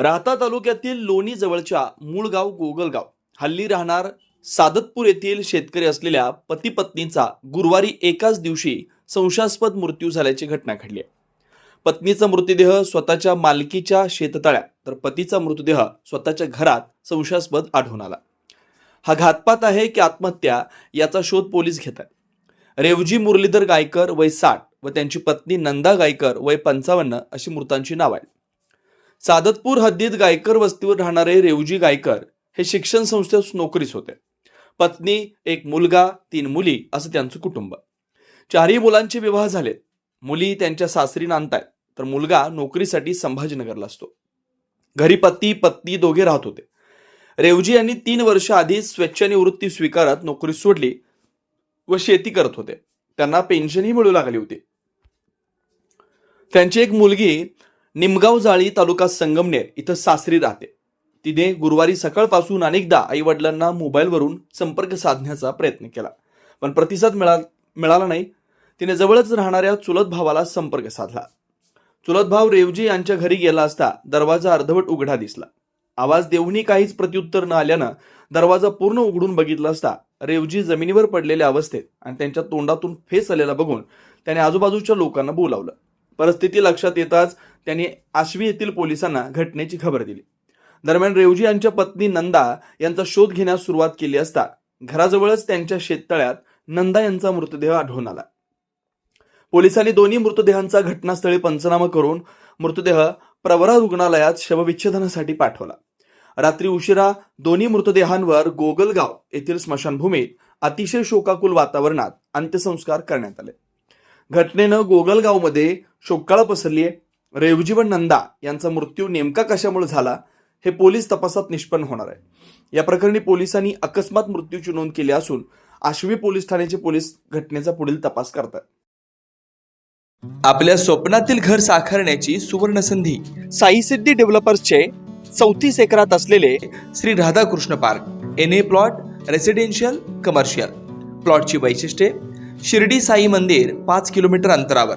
राहता तालुक्यातील लोणी जवळच्या मूळ गाव गोगलगाव. हल्ली राहणार सादतपूर येथील शेतकरी असलेल्या पती पत्नीचा गुरुवारी एकाच दिवशी संशयास्पद मृत्यू झाल्याची घटना घडली आहे. पत्नीचा मृतदेह स्वतःच्या मालकीच्या शेततळ्यात तर पतीचा मृतदेह स्वतःच्या घरात संशयास्पद आढळून आला. हा घातपात आहे की आत्महत्या याचा शोध पोलीस घेत आहेत. रेवजी मुरलीधर गायकर वय साठ व त्यांची पत्नी नंदा गायकर वय पंचावन्न अशी मृतांची नाव आहेत. सादतपूर हद्दीत गायकर वस्तीवर राहणारे रेवजी गायकर हे शिक्षण संस्थेत नोकरीस होते. पत्नी एक मुलगा तीन मुली असं त्यांचं कुटुंब. चारही मुलांचे विवाह झालेत मुली त्यांच्या सासरी नांदतायत तर मुलगा नोकरीसाठी संभाजीनगरला असतो. घरी पती पत्नी दोघे राहत होते. रेवजी यांनी तीन वर्ष आधी स्वेच्छानिवृत्ती स्वीकारत नोकरी सोडली व शेती करत होते. त्यांना पेन्शनही मिळू लागली होती. त्यांची एक मुलगी निमगाव जाळी तालुका संगमनेर इथं सासरी राहते. तिने गुरुवारी सकाळपासून अनेकदा आई वडिलांना मोबाईलवरून संपर्क साधण्याचा प्रयत्न केला. पण प्रतिसाद मिळा मिळाला नाही. तिने जवळच राहणाऱ्या चुलत भावाला संपर्क साधला. चुलत भाव रेवजी यांच्या घरी गेला असता दरवाजा अर्धवट उघडा दिसला. आवाज देऊनही काहीच प्रत्युत्तर न आल्यानं दरवाजा पूर्ण उघडून बघितला असता रेवजी जमिनीवर पडलेल्या अवस्थेत आणि त्यांच्या तोंडातून फेस आलेला बघून त्याने आजूबाजूच्या लोकांना बोलावलं. परिस्थिती लक्षात येताच त्यांनी आश्वी येथील पोलिसांना घटनेची खबर दिली. दरम्यान रेवजी यांच्या पत्नी नंदा यांचा शोध घेण्यास सुरुवात केली असता घराजवळच त्यांच्या शेततळ्यात नंदा यांचा मृतदेह आढळून आला. पोलिसांनी दोन्ही मृतदेहांचा घटनास्थळी पंचनामा करून मृतदेह प्रवरा रुग्णालयात शवविच्छेदनासाठी पाठवला. रात्री उशिरा दोन्ही मृतदेहांवर गोगलगाव येथील स्मशानभूमीत अतिशय शोकाकुल वातावरणात अंत्यसंस्कार करण्यात आले. घटनेनं गोगलगावमध्ये शोककळा पसरली आहे रेवजी व नंदा यांचा मृत्यू नेमका कशामुळे झाला हे पोलीस तपासात निष्पन्न होणार आहे. या प्रकरणी पोलिसांनी अकस्मात मृत्यूची नोंद केली असून आश्वी पोलीस ठाण्याचे पोलीस घटनेचा पुढील तपास करतात. आपल्या स्वप्नातील घर साकारण्याची सुवर्ण संधी साई सिद्धी डेव्हलपर्सचे चौतीस एकरात असलेले Shri Radhakrishna park N A plot residential commercial प्लॉटची वैशिष्ट्ये शिर्डी साई मंदिर पाच किलोमीटर अंतरावर.